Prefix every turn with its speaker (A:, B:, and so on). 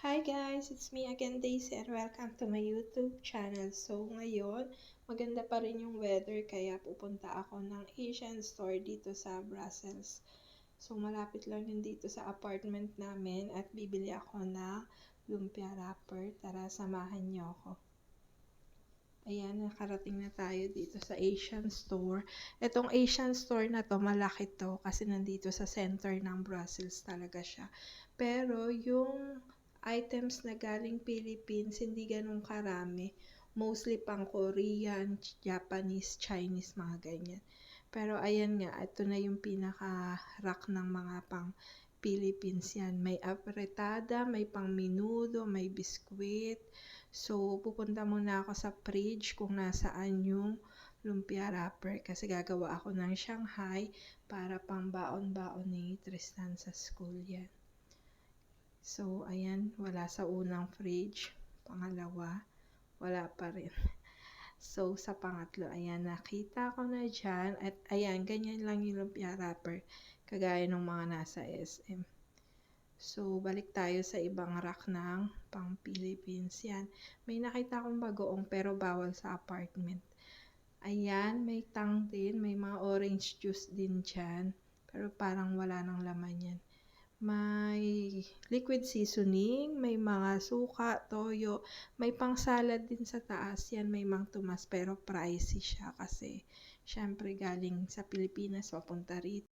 A: guys, it's me again Daisy and welcome to my YouTube channel. So ngayon, maganda pa rin yung weather kaya pupunta ako ng Asian store dito sa Brussels. So malapit lang yun dito sa apartment namin at bibili ako ng lumpia wrapper. Tara, samahan niyo ako. Ayan, nakarating na tayo dito sa Asian store. Itong Asian store na to, malaki to kasi nandito sa center ng Brussels talaga siya. Pero yung items na galing Philippines, hindi ganun karami. Mostly pang Korean, Japanese, Chinese, mga ganyan. Pero ayan nga, ito na yung pinaka-rack ng mga pang Philippines yan. May apretada, may pang minudo, may biskwit. So, pupunta muna ako sa fridge kung nasaan yung lumpia wrapper kasi gagawa ako ng Shanghai para pang baon-baon ni Tristan sa school yan. So, ayan, wala sa unang fridge. Pangalawa, wala pa rin. So, sa pangatlo, ayan, nakita ko na dyan. At ayan, ganyan lang yung lumpia wrapper. Kagaya ng mga nasa SM. So, balik tayo sa ibang rack ng pang Philippines. Yan. May nakita akong bagoong pero bawal sa apartment. Ayan, may tang din. May mga orange juice din dyan. Pero parang wala nang laman yan. May liquid seasoning, may mga suka, toyo, may pang salad din sa taas yan, may mang tumas pero pricey siya kasi syempre galing sa Pilipinas papunta rito.